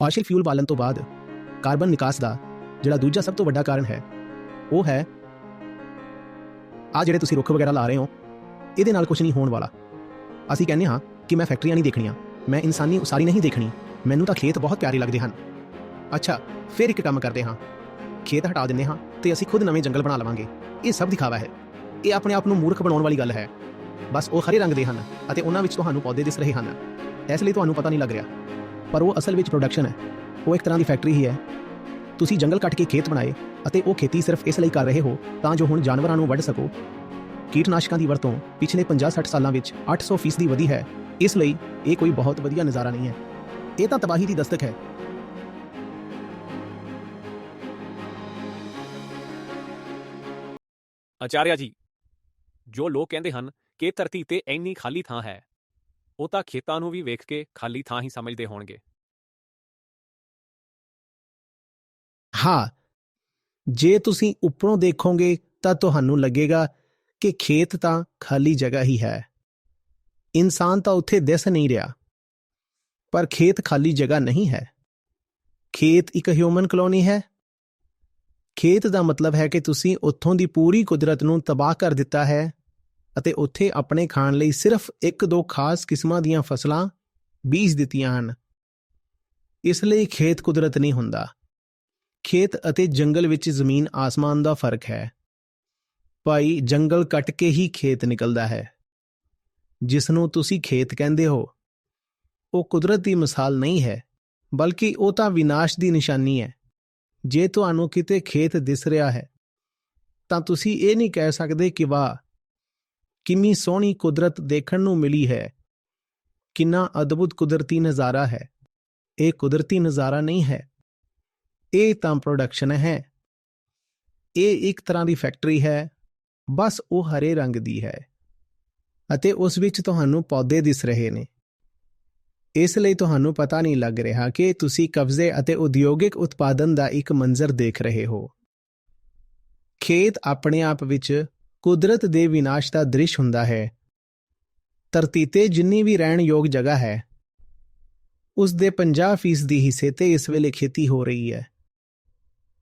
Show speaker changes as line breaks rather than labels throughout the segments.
Fossil fuel ਬਾਲਣ ਤੋਂ ਬਾਅਦ ਕਾਰਬਨ ਨਿਕਾਸ ਦਾ ਜਿਹੜਾ ਦੂਜਾ ਸਭ ਤੋਂ ਵੱਡਾ ਕਾਰਨ ਹੈ, ਉਹ ਹੈ ਆ ਜਿਹੜੇ ਤੁਸੀਂ ਰੁੱਖ ਵਗੈਰਾ ਲਾ ਰਹੇ ਹੋ, ਇਹਦੇ ਨਾਲ ਕੁਝ ਨਹੀਂ ਹੋਣ ਵਾਲਾ। ਅਸੀਂ ਕਹਿੰਦੇ ਹਾਂ ਕਿ ਮੈਂ ਫੈਕਟਰੀਆਂ ਨਹੀਂ ਦੇਖਣੀਆਂ, ਮੈਂ ਇਨਸਾਨੀ ਉਸਾਰੀ ਨਹੀਂ ਦੇਖਣੀ, ਮੈਨੂੰ ਤਾਂ ਖੇਤ ਬਹੁਤ ਪਿਆਰੇ ਲੱਗਦੇ ਹਨ। ਅੱਛਾ, ਫਿਰ ਇੱਕ ਕੰਮ ਕਰਦੇ ਹਾਂ। ਖੇਤ ਹਟਾ ਦਿੰਦੇ ਹਾਂ ਤੇ ਅਸੀਂ ਖੁਦ ਨਵੇਂ ਜੰਗਲ ਬਣਾ ਲਵਾਂਗੇ। ਇਹ ਸਭ ਦਿਖਾਵਾ ਹੈ। ਇਹ ਆਪਣੇ ਆਪ ਨੂੰ ਮੂਰਖ ਬਣਾਉਣ ਵਾਲੀ ਗੱਲ ਹੈ। ਬਸ ਉਹ ਹਰੇ ਰੰਗ ਦੇ ਹਨ ਅਤੇ ਉਹਨਾਂ ਵਿੱਚ ਤੁਹਾਨੂੰ ਪੌਦੇ ਦਿਸ ਰਹੇ ਹਨ। ਇਸ ਲਈ ਤੁਹਾਨੂੰ ਪਤਾ ਨਹੀਂ ਲੱਗ ਰਿਹਾ। ਪਰ ਉਹ ਅਸਲ ਵਿੱਚ ਪ੍ਰੋਡਕਸ਼ਨ ਹੈ। ਉਹ ਇੱਕ ਤਰ੍ਹਾਂ ਦੀ ਫੈਕਟਰੀ ਹੀ ਹੈ। ਤੁਸੀਂ ਜੰਗਲ ਕੱਟ ਕੇ ਖੇਤ ਬਣਾਏ ਅਤੇ ਉਹ ਖੇਤੀ ਸਿਰਫ ਇਸ ਲਈ ਕਰ ਰਹੇ ਹੋ ਤਾਂ ਜੋ ਹੁਣ ਜਾਨਵਰਾਂ ਨੂੰ ਵੱਢ ਸਕੋ। ਕੀਟਨਾਸ਼ਕਾਂ ਦੀ ਵਰਤੋਂ ਪਿਛਲੇ 50-60 ਸਾਲਾਂ ਵਿੱਚ 800% ਦੀ ਵਧੀ ਹੈ। ਇਸ ਲਈ ਇਹ ਕੋਈ ਬਹੁਤ ਵਧੀਆ ਨਜ਼ਾਰਾ ਨਹੀਂ ਹੈ। ਇਹ ਤਾਂ ਤਬਾਹੀ ਦੀ ਦਸਤਕ ਹੈ।
ਆਚਾਰਿਆ ਜੀ, ਜੋ ਲੋਕ ਕਹਿੰਦੇ ਹਨ ਕਿ ਧਰਤੀ ਤੇ ਇੰਨੀ ਖਾਲੀ ਥਾਂ ਹੈ ਉਹ ਤਾਂ ਖੇਤਾਂ ਨੂੰ ਵੀ ਵੇਖ ਕੇ ਖਾਲੀ ਥਾਂ ਹੀ ਸਮਝਦੇ ਹੋਣਗੇ।
ਹਾਂ, ਜੇ ਤੁਸੀਂ ਉੱਪਰੋਂ ਦੇਖੋਗੇ ਤਾਂ ਤੁਹਾਨੂੰ ਲੱਗੇਗਾ ਕਿ ਖੇਤ ਤਾਂ ਖਾਲੀ ਜਗ੍ਹਾ ਹੀ ਹੈ। ਇਨਸਾਨ ਤਾਂ ਉੱਥੇ ਦਿਸ ਨਹੀਂ ਰਿਹਾ, ਪਰ ਖੇਤ ਖਾਲੀ ਜਗ੍ਹਾ ਨਹੀਂ ਹੈ। ਖੇਤ ਇੱਕ ਹਿਊਮਨ ਕਲੋਨੀ ਹੈ। ਖੇਤ ਦਾ ਮਤਲਬ ਹੈ ਕਿ ਤੁਸੀਂ ਉੱਥੋਂ ਦੀ ਪੂਰੀ ਕੁਦਰਤ ਨੂੰ ਤਬਾਹ ਕਰ ਦਿੱਤਾ ਹੈ ਅਤੇ ਉੱਥੇ ਆਪਣੇ ਖਾਣ ਲਈ ਸਿਰਫ ਇੱਕ ਦੋ ਖਾਸ ਕਿਸਮਾਂ ਦੀਆਂ ਫਸਲਾਂ ਬੀਜ ਦਿੱਤੀਆਂ ਹਨ। ਇਸ ਲਈ ਖੇਤ ਕੁਦਰਤ ਨਹੀਂ ਹੁੰਦਾ। ਖੇਤ ਅਤੇ ਜੰਗਲ ਵਿੱਚ ਜ਼ਮੀਨ ਆਸਮਾਨ ਦਾ ਫ਼ਰਕ ਹੈ। ਭਾਈ, ਜੰਗਲ ਕੱਟ ਕੇ ਹੀ ਖੇਤ ਨਿਕਲਦਾ ਹੈ। ਜਿਸ ਨੂੰ ਤੁਸੀਂ ਖੇਤ ਕਹਿੰਦੇ ਹੋ, ਉਹ ਕੁਦਰਤ ਦੀ ਮਿਸਾਲ ਨਹੀਂ ਹੈ, ਬਲਕਿ ਉਹ ਤਾਂ ਵਿਨਾਸ਼ ਦੀ ਨਿਸ਼ਾਨੀ ਹੈ। ਜੇ ਤੁਹਾਨੂੰ ਕਿਤੇ ਖੇਤ ਦਿਸ ਰਿਹਾ ਹੈ, ਤਾਂ ਤੁਸੀਂ ਇਹ ਨਹੀਂ ਕਹਿ ਸਕਦੇ ਕਿ ਵਾਹ ਕਿੰਨੀ ਸੋਹਣੀ ਕੁਦਰਤ ਦੇਖਣ ਨੂੰ ਮਿਲੀ ਹੈ। ਕਿੰਨਾ ਅਦਭੁਤ ਕੁਦਰਤੀ ਨਜ਼ਾਰਾ ਹੈ। ਇਹ ਕੁਦਰਤੀ ਨਜ਼ਾਰਾ ਨਹੀਂ ਹੈ। ਇਹ ਤਾਂ ਪ੍ਰੋਡਕਸ਼ਨ ਹੈ। ਇਹ ਇੱਕ ਤਰ੍ਹਾਂ ਦੀ ਫੈਕਟਰੀ ਹੈ। ਬਸ ਉਹ ਹਰੇ ਰੰਗ ਦੀ ਹੈ। ਅਤੇ ਉਸ ਵਿੱਚ ਤੁਹਾਨੂੰ ਪੌਦੇ ਦਿਸ ਰਹੇ ਨੇ। ਇਸ ਲਈ ਤੁਹਾਨੂੰ ਪਤਾ ਨਹੀਂ ਲੱਗ ਰਿਹਾ ਕਿ ਤੁਸੀਂ ਕਬਜ਼ੇ ਅਤੇ ਉਦਯੋਗਿਕ ਉਤਪਾਦਨ ਦਾ ਇੱਕ ਮੰਜ਼ਰ ਦੇਖ ਰਹੇ ਹੋ। ਖੇਤ ਆਪਣੇ ਆਪ ਵਿੱਚ ਕੁਦਰਤ ਦੇ ਵਿਨਾਸ਼ ਦਾ ਦ੍ਰਿਸ਼ ਹੁੰਦਾ ਹੈ। ਧਰਤੀ ਤੇ ਜਿੰਨੀ ਵੀ ਰਹਿਣ ਯੋਗ ਜਗ੍ਹਾ ਹੈ, ਉਸ ਦੇ 50% ਦੀ ਹਿੱਸੇ ਤੇ ਇਸ ਵੇਲੇ ਖੇਤੀ ਹੋ ਰਹੀ ਹੈ।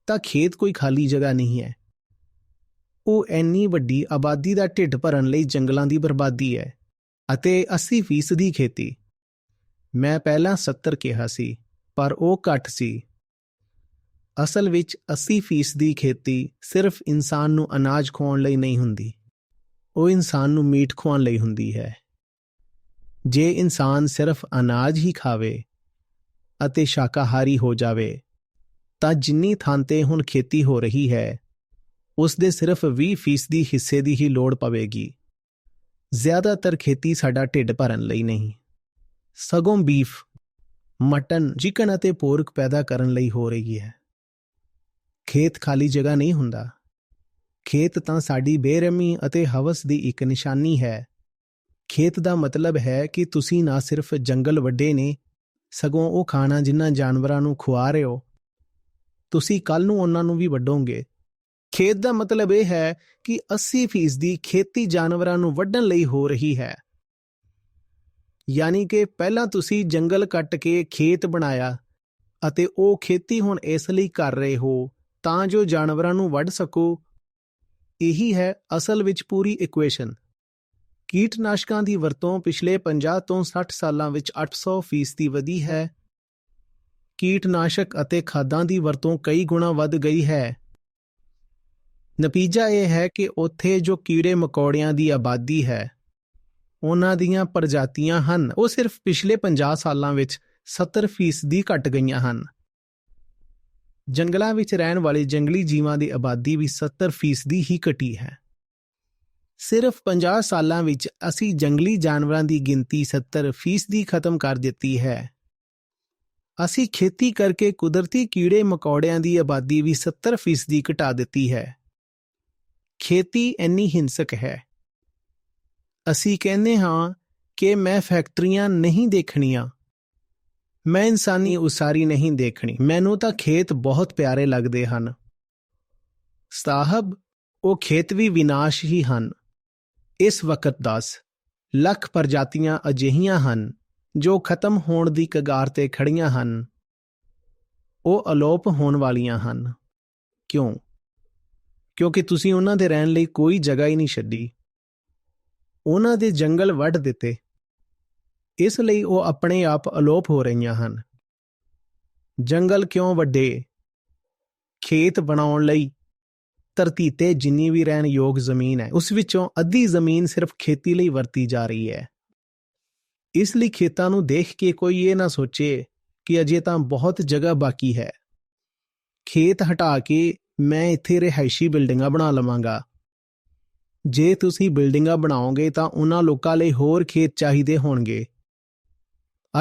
ਤਾਂ ਖੇਤ ਕੋਈ ਖਾਲੀ ਜਗ੍ਹਾ ਨਹੀਂ ਹੈ। ਉਹ ਐਨੀ ਵੱਡੀ ਆਬਾਦੀ ਦਾ ਢਿੱਡ ਭਰਨ ਲਈ ਜੰਗਲਾਂ ਦੀ ਬਰਬਾਦੀ ਹੈ ਅਤੇ 80% ਦੀ ਖੇਤੀ। ਮੈਂ ਪਹਿਲਾਂ 70 ਕਿਹਾ ਸੀ, ਪਰ ਉਹ ਘੱਟ ਸੀ। ਅਸਲ ਵਿੱਚ 80% ਦੀ ਖੇਤੀ ਸਿਰਫ ਇਨਸਾਨ ਨੂੰ ਅਨਾਜ ਖਵਾਉਣ ਲਈ ਨਹੀਂ ਹੁੰਦੀ। ਉਹ ਇਨਸਾਨ ਨੂੰ ਮੀਟ ਖਵਾਉਣ ਲਈ ਹੁੰਦੀ ਹੈ। ਜੇ ਇਨਸਾਨ ਸਿਰਫ ਅਨਾਜ ਹੀ ਖਾਵੇ ਅਤੇ ਸ਼ਾਕਾਹਾਰੀ ਹੋ ਜਾਵੇ, ਤਾਂ ਜਿੰਨੀ ਥਾਂ ਤੇ ਹੁਣ ਖੇਤੀ ਹੋ ਰਹੀ ਹੈ ਉਸ ਦੇ ਸਿਰਫ 20% ਦੀ ਹਿੱਸੇ ਦੀ ਹੀ ਲੋੜ ਪਵੇਗੀ। ਜ਼ਿਆਦਾਤਰ ਖੇਤੀ ਸਾਡਾ ਢਿੱਡ ਭਰਨ ਲਈ ਨਹੀਂ। ਸਗੋਂ ਬੀਫ, ਮਟਨ, ਚਿਕਨ ਅਤੇ ਪੋਰਕ ਪੈਦਾ ਕਰਨ ਲਈ ਹੋ ਰਹੀ ਹੈ। ਖੇਤ ਖਾਲੀ ਜਗ੍ਹਾ ਨਹੀਂ ਹੁੰਦਾ। ਖੇਤ ਤਾਂ ਸਾਡੀ ਬੇਰਹਿਮੀ ਅਤੇ ਹਵਸ ਦੀ ਇੱਕ ਨਿਸ਼ਾਨੀ ਹੈ। ਖੇਤ ਦਾ ਮਤਲਬ ਹੈ ਕਿ ਤੁਸੀਂ ਨਾ ਸਿਰਫ ਜੰਗਲ ਵੱਡੇ ਨੇ, ਸਗੋਂ ਉਹ ਖਾਣਾ ਜਿਨ੍ਹਾਂ ਜਾਨਵਰਾਂ ਨੂੰ ਖੁਆ ਰਹੇ ਹੋ। ਤੁਸੀਂ ਕੱਲ ਨੂੰ ਉਹਨਾਂ ਨੂੰ ਵੀ ਵੱਢੋਗੇ। ਖੇਤ ਦਾ ਮਤਲਬ ਇਹ ਹੈ ਕਿ 80% ਦੀ ਖੇਤੀ ਜਾਨਵਰਾਂ ਨੂੰ ਵੱਢਣ ਲਈ ਹੋ ਰਹੀ ਹੈ। ਯਾਨੀ ਕਿ ਪਹਿਲਾਂ ਤੁਸੀਂ ਜੰਗਲ ਕੱਟ ਕੇ ਖੇਤ ਬਣਾਇਆ ਅਤੇ ਉਹ ਖੇਤੀ ਹੁਣ ਇਸ ਲਈ ਕਰ ਰਹੇ ਹੋ। ਤਾਂ ਜੋ ਜਾਨਵਰਾਂ ਨੂੰ ਵੱਢ ਸਕੋ। ਇਹੀ ਹੈ ਅਸਲ ਵਿੱਚ ਪੂਰੀ ਇਕੁਏਸ਼ਨ ਕੀਟਨਾਸ਼ਕਾਂ ਦੀ ਵਰਤੋਂ ਪਿਛਲੇ 50 ਤੋਂ 60 ਸਾਲਾਂ ਵਿੱਚ 800% ਦੀ ਵਧੀ ਹੈ। ਕੀਟਨਾਸ਼ਕ ਅਤੇ ਖਾਦਾਂ ਦੀ ਵਰਤੋਂ ਕਈ ਗੁਣਾ ਵੱਧ ਗਈ ਹੈ। ਨਤੀਜਾ ਇਹ ਹੈ ਕਿ ਉੱਥੇ ਜੋ ਕੀੜੇ ਮਕੌੜਿਆਂ ਦੀ ਆਬਾਦੀ ਹੈ, ਉਹਨਾਂ ਦੀਆਂ ਪ੍ਰਜਾਤੀਆਂ ਹਨ। ਉਹ ਸਿਰਫ ਪਿਛਲੇ 50 ਸਾਲਾਂ ਵਿੱਚ 70% ਦੀ ਘਟ ਗਈਆਂ ਹਨ। ਜੰਗਲਾਂ ਵਿੱਚ ਰਹਿਣ ਵਾਲੇ ਜੰਗਲੀ ਜੀਵਾਂ ਦੀ ਆਬਾਦੀ ਵੀ 70% ਦੀ ਹੀ ਘਟੀ ਹੈ। ਸਿਰਫ 50 ਸਾਲਾਂ ਵਿੱਚ ਅਸੀਂ ਜੰਗਲੀ ਜਾਨਵਰਾਂ ਦੀ ਗਿਣਤੀ 70% ਦੀ ਖਤਮ ਕਰ ਦਿੱਤੀ ਹੈ। ਅਸੀਂ ਖੇਤੀ ਕਰਕੇ ਕੁਦਰਤੀ ਕੀੜੇ ਮਕੌੜਿਆਂ ਦੀ ਆਬਾਦੀ ਵੀ 70% ਦੀ ਘਟਾ ਦਿੱਤੀ ਹੈ। ਖੇਤੀ ਇੰਨੀ ਹਿੰਸਕ ਹੈ। ਅਸੀਂ ਕਹਿੰਦੇ ਹਾਂ ਕਿ ਮੈਂ ਫੈਕਟਰੀਆਂ ਨਹੀਂ ਦੇਖਣੀਆਂ। ਮੈਂ ਇਨਸਾਨੀ ਉਸਾਰੀ ਨਹੀਂ ਦੇਖਣੀ। ਮੈਨੂੰ ਤਾਂ ਖੇਤ ਬਹੁਤ ਪਿਆਰੇ ਲੱਗਦੇ ਹਨ। ਸਾਹਿਬ, ਉਹ ਖੇਤ ਵੀ ਵਿਨਾਸ਼ ਹੀ ਹਨ। ਇਸ ਵਕਤ 10 ਲੱਖ ਪ੍ਰਜਾਤੀਆਂ ਅਜਿਹੀਆਂ ਹਨ, ਜੋ ਖਤਮ ਹੋਣ ਦੀ ਕਗਾਰ ਤੇ ਖੜੀਆਂ ਹਨ। ਉਹ ਅਲੋਪ ਹੋਣ ਵਾਲੀਆਂ ਹਨ। ਕਿਉਂ? ਕਿਉਂਕਿ ਤੁਸੀਂ ਉਹਨਾਂ ਦੇ ਰਹਿਣ ਲਈ ਕੋਈ ਜਗ੍ਹਾ ਹੀ ਨਹੀਂ ਛੱਡੀ। ਉਹਨਾਂ ਦੇ ਜੰਗਲ ਵੱਢ ਦਿੱਤੇ। ਇਸ ਲਈ ਉਹ ਆਪਣੇ ਆਪ ਅਲੋਪ ਹੋ ਰਹੀਆਂ ਹਨ। ਜੰਗਲ ਕਿਉਂ ਵੱਡੇ? ਖੇਤ ਬਣਾਉਣ ਲਈ ਧਰਤੀ ਤੇ ਜਿੰਨੀ ਵੀ ਰਹਿਣ ਯੋਗ ਜ਼ਮੀਨ ਹੈ, ਉਸ ਵਿੱਚੋਂ ਅੱਧੀ ਜ਼ਮੀਨ ਸਿਰਫ ਖੇਤੀ ਲਈ ਵਰਤੀ ਜਾ ਰਹੀ ਹੈ। ਇਸ ਲਈ ਖੇਤਾਂ ਨੂੰ ਦੇਖ ਕੇ ਕੋਈ ਇਹ ਨਾ ਸੋਚੇ ਕਿ ਅਜੇ ਤਾਂ ਬਹੁਤ ਜਗ੍ਹਾ ਬਾਕੀ ਹੈ। ਖੇਤ ਹਟਾ ਕੇ ਮੈਂ ਇੱਥੇ ਰਿਹਾਇਸ਼ੀ ਬਿਲਡਿੰਗਾਂ ਬਣਾ ਲਵਾਂਗਾ। ਜੇ ਤੁਸੀਂ ਬਿਲਡਿੰਗਾਂ ਬਣਾਓਗੇ ਤਾਂ ਉਹਨਾਂ ਲੋਕਾਂ ਲਈ ਹੋਰ ਖੇਤ ਚਾਹੀਦੇ ਹੋਣਗੇ।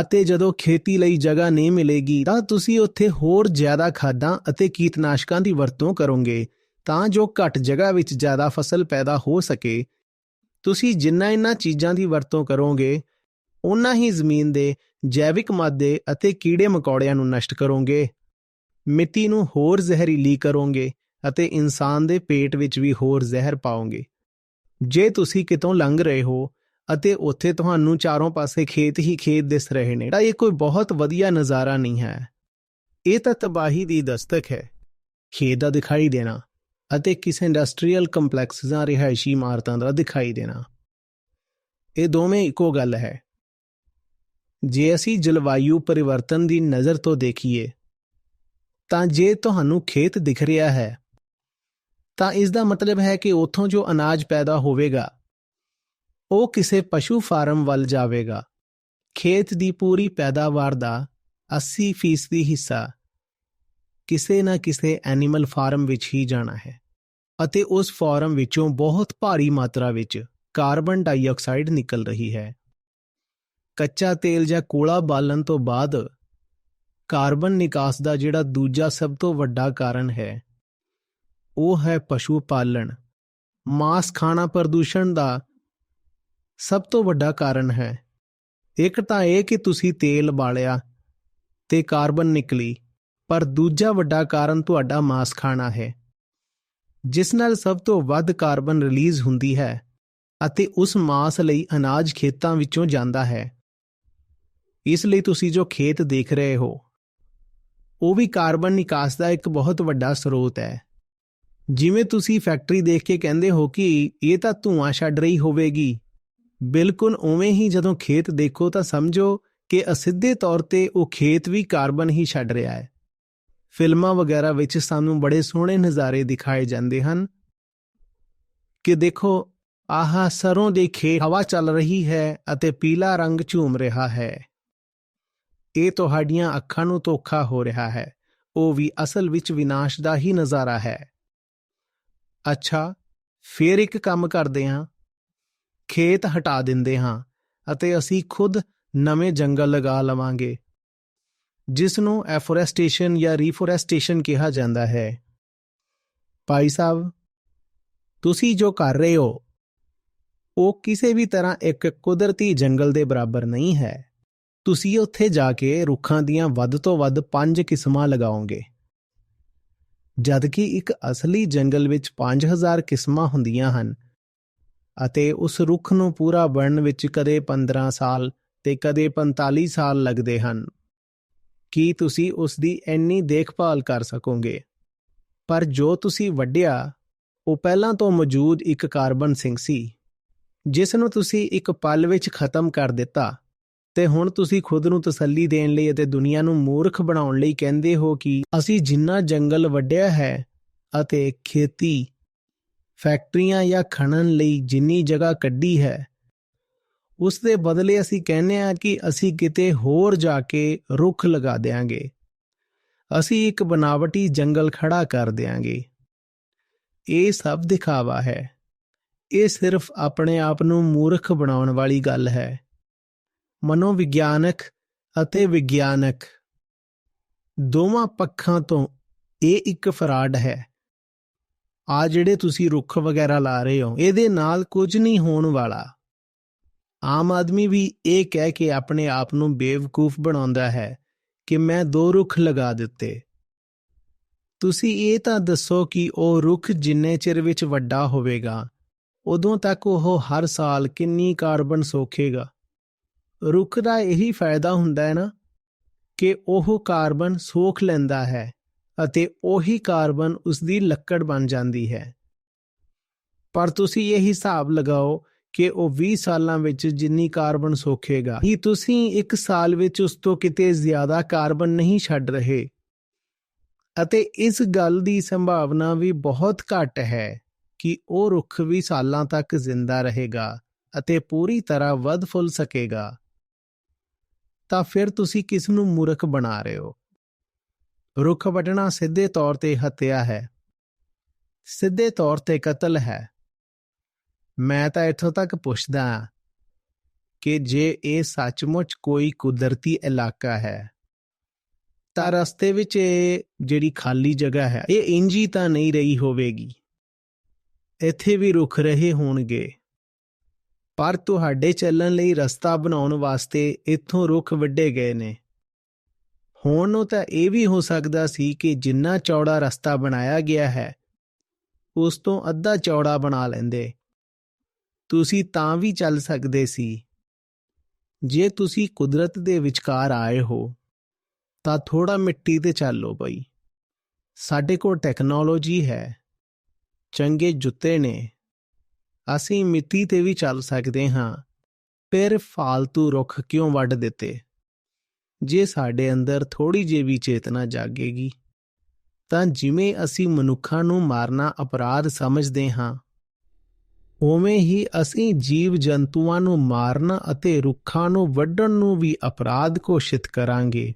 ਅਤੇ ਜਦੋਂ ਖੇਤੀ ਲਈ ਜਗ੍ਹਾ ਨਹੀਂ ਮਿਲੇਗੀ, ਤਾਂ ਤੁਸੀਂ ਉੱਥੇ ਹੋਰ ਜ਼ਿਆਦਾ ਖਾਦਾਂ ਅਤੇ ਕੀਟਨਾਸ਼ਕਾਂ ਦੀ ਵਰਤੋਂ ਕਰੋਗੇ, ਤਾਂ ਜੋ ਘੱਟ ਜਗ੍ਹਾ ਵਿੱਚ ਜ਼ਿਆਦਾ ਫਸਲ ਪੈਦਾ ਹੋ ਸਕੇ। ਤੁਸੀਂ ਜਿੰਨਾ ਇਹਨਾਂ ਚੀਜ਼ਾਂ ਦੀ ਵਰਤੋਂ ਕਰੋਗੇ ਉਨਾ ਹੀ ਜ਼ਮੀਨ ਦੇ ਜੈਵਿਕ ਮਾਦੇ ਅਤੇ ਕੀੜੇ ਮਕੌੜਿਆਂ ਨੂੰ ਨਸ਼ਟ ਕਰੋਗੇ। ਮਿੱਟੀ ਨੂੰ ਹੋਰ ਜ਼ਹਿਰੀਲੀ ਕਰੋਗੇ ਅਤੇ ਇਨਸਾਨ ਦੇ ਪੇਟ ਵਿੱਚ ਵੀ ਹੋਰ ਜ਼ਹਿਰ ਪਾਓਗੇ। ਜੇ ਤੁਸੀਂ ਕਿਤੋਂ ਲੰਘ ਰਹੇ ਹੋ ਅਤੇ ਉੱਥੇ ਤੁਹਾਨੂੰ ਚਾਰੋਂ ਪਾਸੇ ਖੇਤ ਹੀ ਖੇਤ ਦਿਸ ਰਹੇ ਨੇ। ਤਾਂ ਇਹ ਕੋਈ ਬਹੁਤ ਵਧੀਆ ਨਜ਼ਾਰਾ ਨਹੀਂ ਹੈ। ਇਹ ਤਾਂ ਤਬਾਹੀ ਦੀ ਦਸਤਕ ਹੈ। ਖੇਤ ਦਾ ਦਿਖਾਈ ਦੇਣਾ ਅਤੇ ਕਿਸੇ ਇੰਡਸਟਰੀਅਲ ਕੰਪਲੈਕਸ ਜਾਂ ਰਿਹਾਇਸ਼ੀ ਇਮਾਰਤਾਂ ਦਾ ਦਿਖਾਈ ਦੇਣਾ। ਇਹ ਦੋਵੇਂ ਇੱਕੋ ਗੱਲ ਹੈ। ਜੇ ਅਸੀਂ ਜਲਵਾਯੂ ਪਰਿਵਰਤਨ ਦੀ ਨਜ਼ਰ ਤੋਂ ਦੇਖੀਏ, ਤਾਂ ਜੇ ਤੁਹਾਨੂੰ ਖੇਤ ਦਿਖ ਰਿਹਾ ਹੈ, ਤਾਂ ਇਸ ਦਾ ਮਤਲਬ ਹੈ ਕਿ ਉੱਥੋਂ ਜੋ ਅਨਾਜ ਪੈਦਾ ਹੋਵੇਗਾ ਉਹ ਕਿਸੇ ਪਸ਼ੂ ਫਾਰਮ ਵੱਲ ਜਾਵੇਗਾ। ਖੇਤ ਦੀ ਪੂਰੀ ਪੈਦਾਵਾਰ ਦਾ 80% ਹਿੱਸਾ ਕਿਸੇ ਨਾ ਕਿਸੇ ਐਨੀਮਲ ਫਾਰਮ ਵਿੱਚ ਹੀ ਜਾਣਾ ਹੈ ਅਤੇ ਉਸ ਫਾਰਮ ਵਿੱਚੋਂ ਬਹੁਤ ਭਾਰੀ ਮਾਤਰਾ ਵਿੱਚ ਕਾਰਬਨ ਡਾਈਆਕਸਾਈਡ ਨਿਕਲ ਰਹੀ ਹੈ। ਕੱਚਾ ਤੇਲ ਜਾਂ ਕੋਲਾ ਬਾਲਣ ਤੋਂ ਬਾਅਦ ਕਾਰਬਨ ਨਿਕਾਸ ਦਾ ਜਿਹੜਾ ਦੂਜਾ ਸਭ ਤੋਂ ਵੱਡਾ ਕਾਰਨ ਹੈ, ਉਹ ਹੈ ਪਸ਼ੂ ਪਾਲਣ। ਮਾਸ ਖਾਣਾ ਪ੍ਰਦੂਸ਼ਣ ਦਾ ਸਭ ਤੋਂ ਵੱਡਾ ਕਾਰਨ ਹੈ। ਇੱਕ ਤਾਂ ਇਹ ਕਿ ਤੁਸੀਂ ਤੇਲ ਬਾਲਿਆ ਤੇ ਕਾਰਬਨ ਨਿਕਲੀ, ਪਰ ਦੂਜਾ ਵੱਡਾ ਕਾਰਨ ਤੁਹਾਡਾ ਮਾਸ ਖਾਣਾ ਹੈ, ਜਿਸ ਨਾਲ ਸਭ ਤੋਂ ਵੱਧ ਕਾਰਬਨ ਰਿਲੀਜ਼ ਹੁੰਦੀ ਹੈ ਅਤੇ ਉਸ ਮਾਸ ਲਈ ਅਨਾਜ ਖੇਤਾਂ ਵਿੱਚੋਂ ਜਾਂਦਾ ਹੈ। ਇਸ ਲਈ ਤੁਸੀਂ ਜੋ ਖੇਤ ਦੇਖ ਰਹੇ ਹੋ, ਉਹ ਵੀ ਕਾਰਬਨ ਨਿਕਾਸ ਦਾ ਇੱਕ ਬਹੁਤ ਵੱਡਾ ਸਰੋਤ ਹੈ। ਜਿਵੇਂ ਤੁਸੀਂ ਫੈਕਟਰੀ ਦੇਖ ਕੇ ਕਹਿੰਦੇ ਹੋ ਕਿ ਇਹ ਤਾਂ ਧੂਆਂ ਛੱਡ ਰਹੀ ਹੋਵੇਗੀ ਬਿਲਕੁਲ ਉਵੇਂ ਹੀ ਜਦੋਂ ਖੇਤ ਦੇਖੋ ਤਾਂ ਸਮਝੋ ਕਿ ਅਸਿੱਧੇ ਤੌਰ ਤੇ ਉਹ ਖੇਤ ਵੀ ਕਾਰਬਨ ਹੀ ਛੱਡ ਰਿਹਾ ਹੈ। ਫਿਲਮਾਂ ਵਗੈਰਾ ਵਿੱਚ ਸਾਨੂੰ ਬੜੇ ਸੋਹਣੇ ਨਜ਼ਾਰੇ ਦਿਖਾਏ ਜਾਂਦੇ ਹਨ। ਕਿ ਦੇਖੋ, ਆਹ, ਸਰੋਂ ਦੇ ਖੇਤ ਹਵਾ ਚੱਲ ਰਹੀ ਹੈ ਅਤੇ ਪੀਲਾ ਰੰਗ ਝੂਮ ਰਿਹਾ ਹੈ। ਇਹ ਤੁਹਾਡੀਆਂ ਅੱਖਾਂ ਨੂੰ ਧੋਖਾ ਹੋ ਰਿਹਾ ਹੈ। ਉਹ ਵੀ ਅਸਲ ਵਿੱਚ ਵਿਨਾਸ਼ ਦਾ ਹੀ ਨਜ਼ਾਰਾ ਹੈ। ਅੱਛਾ, ਫੇਰ ਇੱਕ ਕੰਮ ਕਰਦੇ ਹਾਂ। ਖੇਤ ਹਟਾ ਦਿੰਦੇ ਹਾਂ ਅਤੇ ਅਸੀਂ ਖੁਦ ਨਵੇਂ ਜੰਗਲ ਲਗਾ ਲਵਾਂਗੇ, ਜਿਸ ਨੂੰ ਐਫੋਰੈਸਟੇਸ਼ਨ ਜਾਂ ਰੀਫੋਰੈਸਟੇਸ਼ਨ ਕਿਹਾ ਜਾਂਦਾ ਹੈ। ਭਾਈ ਸਾਹਿਬ, ਤੁਸੀਂ ਜੋ ਕਰ ਰਹੇ ਹੋ, ਉਹ ਕਿਸੇ ਵੀ ਤਰ੍ਹਾਂ ਇੱਕ ਕੁਦਰਤੀ ਜੰਗਲ ਦੇ ਬਰਾਬਰ ਨਹੀਂ ਹੈ। ਤੁਸੀਂ ਉੱਥੇ ਜਾ ਕੇ ਰੁੱਖਾਂ ਦੀਆਂ ਵੱਧ ਤੋਂ ਵੱਧ 5 ਕਿਸਮਾਂ ਲਗਾਓਗੇ। ਜਦਕਿ ਇੱਕ ਅਸਲੀ ਜੰਗਲ ਵਿੱਚ 5000 ਕਿਸਮਾਂ ਹੁੰਦੀਆਂ ਹਨ ਅਤੇ ਉਸ ਰੁੱਖ ਨੂੰ ਪੂਰਾ ਬਣਨ ਵਿੱਚ ਕਦੇ 15 ਸਾਲ ਤੇ ਕਦੇ 45 ਸਾਲ ਲੱਗਦੇ ਹਨ। ਕੀ ਤੁਸੀਂ ਉਸ ਦੀ ਇੰਨੀ ਦੇਖਭਾਲ ਕਰ ਸਕੋਗੇ? ਪਰ ਜੋ ਤੁਸੀਂ ਵੱਢਿਆ, ਉਹ ਪਹਿਲਾਂ ਤੋਂ ਮੌਜੂਦ ਇੱਕ ਕਾਰਬਨ ਸਿੰਘ ਸੀ, ਜਿਸ ਨੂੰ ਤੁਸੀਂ ਇੱਕ ਪਲ ਵਿੱਚ ਖਤਮ ਕਰ ਦਿੱਤਾ ਤੇ ਹੁਣ ਤੁਸੀਂ ਖੁਦ ਨੂੰ ਤਸੱਲੀ ਦੇਣ ਲਈ ਅਤੇ ਦੁਨੀਆ ਨੂੰ ਮੂਰਖ ਬਣਾਉਣ ਲਈ ਕਹਿੰਦੇ ਹੋ ਕਿ ਅਸੀਂ ਜਿੰਨਾ ਜੰਗਲ ਵੱਢਿਆ ਹੈ ਅਤੇ ਖੇਤੀ ਫੈਕਟਰੀਆਂ ਜਾਂ ਖਣਨ ਲਈ ਜਿੰਨੀ ਜਗ੍ਹਾ ਕੱਢੀ ਹੈ ਉਸ ਦੇ ਬਦਲੇ ਅਸੀਂ ਕਹਿੰਦੇ ਹਾਂ ਕਿ ਅਸੀਂ ਕਿਤੇ ਹੋਰ ਜਾ ਕੇ ਰੁੱਖ ਲਗਾ ਦੇਾਂਗੇ ਅਸੀਂ ਇੱਕ ਬਨਾਵਟੀ ਜੰਗਲ ਖੜਾ ਕਰ ਦੇਾਂਗੇ ਇਹ ਸਭ ਦਿਖਾਵਾ ਹੈ। ਇਹ ਸਿਰਫ ਆਪਣੇ ਆਪ ਨੂੰ ਮੂਰਖ ਬਣਾਉਣ ਵਾਲੀ ਗੱਲ ਹੈ। ਮਨੋਵਿਗਿਆਨਕ ਅਤੇ ਵਿਗਿਆਨਕ। ਦੋਵਾਂ ਪੱਖਾਂ ਤੋਂ ਇਹ ਇੱਕ ਫਰਾਡ ਹੈ। ਆ ਜਿਹੜੇ ਤੁਸੀਂ ਰੁੱਖ ਵਗੈਰਾ ਲਾ ਰਹੇ ਹੋ, ਇਹਦੇ ਨਾਲ ਕੁਝ ਨਹੀਂ ਹੋਣ ਵਾਲਾ। ਆਮ ਆਦਮੀ ਵੀ ਇਹ ਕਹਿ ਕੇ ਆਪਣੇ ਆਪ ਨੂੰ ਬੇਵਕੂਫ ਬਣਾਉਂਦਾ ਹੈ ਕਿ ਮੈਂ ਦੋ ਰੁੱਖ ਲਗਾ ਦਿੱਤੇ। ਤੁਸੀਂ ਇਹ ਤਾਂ ਦੱਸੋ ਕਿ ਉਹ ਰੁੱਖ ਜਿੰਨੇ ਚਿਰ ਵਿੱਚ ਵੱਡਾ ਹੋਵੇਗਾ, ਉਦੋਂ ਤੱਕ ਉਹ ਹਰ ਸਾਲ ਕਿੰਨੀ ਕਾਰਬਨ ਸੋਖੇਗਾ? ਰੁੱਖ ਦਾ ਇਹੀ ਫਾਇਦਾ ਹੁੰਦਾ ਹੈ ਨਾ ਕਿ ਉਹ ਕਾਰਬਨ ਸੋਖ ਲੈਂਦਾ ਹੈ। ਅਤੇ ਉਹੀ ਕਾਰਬਨ ਉਸ ਦੀ ਲੱਕੜ ਬਣ ਜਾਂਦੀ ਹੈ। ਪਰ ਤੁਸੀਂ ਇਹ ਹਿਸਾਬ ਲਗਾਓ ਕਿ ਉਹ 20 ਸਾਲਾਂ ਵਿੱਚ ਜਿੰਨੀ ਕਾਰਬਨ ਸੋਖੇਗਾ ਹੀ ਤੁਸੀਂ ਇੱਕ ਸਾਲ ਵਿੱਚ ਉਸ ਤੋਂ ਕਿਤੇ ਜ਼ਿਆਦਾ ਕਾਰਬਨ ਨਹੀਂ ਛੱਡ ਰਹੇ? ਅਤੇ ਇਸ ਗੱਲ ਦੀ ਸੰਭਾਵਨਾ ਵੀ ਬਹੁਤ ਘੱਟ ਹੈ ਕਿ ਉਹ ਰੁੱਖ ਵੀ ਸਾਲਾਂ ਤੱਕ ਜ਼ਿੰਦਾ ਰਹੇਗਾ ਅਤੇ ਪੂਰੀ ਤਰ੍ਹਾਂ ਵੱਧ ਫੁੱਲ ਸਕੇਗਾ। ਤਾਂ ਫਿਰ ਤੁਸੀਂ ਕਿਸ ਨੂੰ ਮੂਰਖ ਬਣਾ ਰਹੇ ਹੋ? ਰੁੱਖ ਵੱਢਣਾ ਸਿੱਧੇ ਤੌਰ ਤੇ ਹੱਤਿਆ ਹੈ। ਸਿੱਧੇ ਤੌਰ ਤੇ ਕਤਲ ਹੈ। ਮੈਂ ਤਾਂ ਇੱਥੋਂ ਤੱਕ ਪੁੱਛਦਾ ਹਾਂ ਕਿ ਜੇ ਇਹ ਸੱਚਮੁੱਚ ਕੋਈ ਕੁਦਰਤੀ ਇਲਾਕਾ ਹੈ, ਤਾਂ ਰਸਤੇ ਵਿੱਚ ਇਹ ਜਿਹੜੀ ਖਾਲੀ ਜਗ੍ਹਾ ਹੈ, ਇਹ ਇੰਜੀ ਤਾਂ ਨਹੀਂ ਰਹੀ ਹੋਵੇਗੀ। ਇੱਥੇ ਵੀ ਰੁੱਖ ਰਹੇ ਹੋਣਗੇ। ਪਰ ਤੁਹਾਡੇ ਚੱਲਣ ਲਈ ਰਸਤਾ ਬਣਾਉਣ ਵਾਸਤੇ ਇੱਥੋਂ ਰੁੱਖ ਵੱਢੇ ਗਏ ਨੇ। ਹੁਣ ਨੂੰ ਤਾਂ ਇਹ ਵੀ ਹੋ ਸਕਦਾ ਸੀ ਕਿ ਜਿੰਨਾ ਚੌੜਾ ਰਸਤਾ ਬਣਾਇਆ ਗਿਆ ਹੈ, ਉਸ ਤੋਂ ਅੱਧਾ ਚੌੜਾ ਬਣਾ ਲੈਂਦੇ। ਤੁਸੀਂ ਤਾਂ ਵੀ ਚੱਲ ਸਕਦੇ ਸੀ। ਜੇ ਤੁਸੀਂ ਕੁਦਰਤ ਦੇ ਵਿਚਕਾਰ ਆਏ ਹੋ, ਤਾਂ ਥੋੜਾ ਮਿੱਟੀ ਤੇ ਚੱਲੋ ਬਈ। ਸਾਡੇ ਕੋਲ ਟੈਕਨੋਲੋਜੀ ਹੈ, ਚੰਗੇ ਜੁੱਤੇ ਨੇ। ਅਸੀਂ ਮਿੱਟੀ ਤੇ ਵੀ ਚੱਲ ਸਕਦੇ ਹਾਂ, ਫਿਰ ਫਾਲਤੂ ਰੁੱਖ ਕਿਉਂ ਵੱਢ ਦਿੱਤੇ? ਜੇ ਸਾਡੇ ਅੰਦਰ ਥੋੜੀ ਜਿਹੀ ਵੀ ਚੇਤਨਾ ਜਾਗੇਗੀ, ਤਾਂ ਜਿਵੇਂ ਅਸੀਂ ਮਨੁੱਖਾਂ ਨੂੰ ਮਾਰਨਾ ਅਪਰਾਧ ਸਮਝਦੇ ਹਾਂ, ਉਵੇਂ ਹੀ ਅਸੀਂ ਜੀਵ ਜੰਤੂਆਂ ਨੂੰ ਮਾਰਨਾ ਅਤੇ ਰੁੱਖਾਂ ਨੂੰ ਵੱਢਣ ਨੂੰ ਵੀ ਅਪਰਾਧ ਘੋਸ਼ਿਤ ਕਰਾਂਗੇ।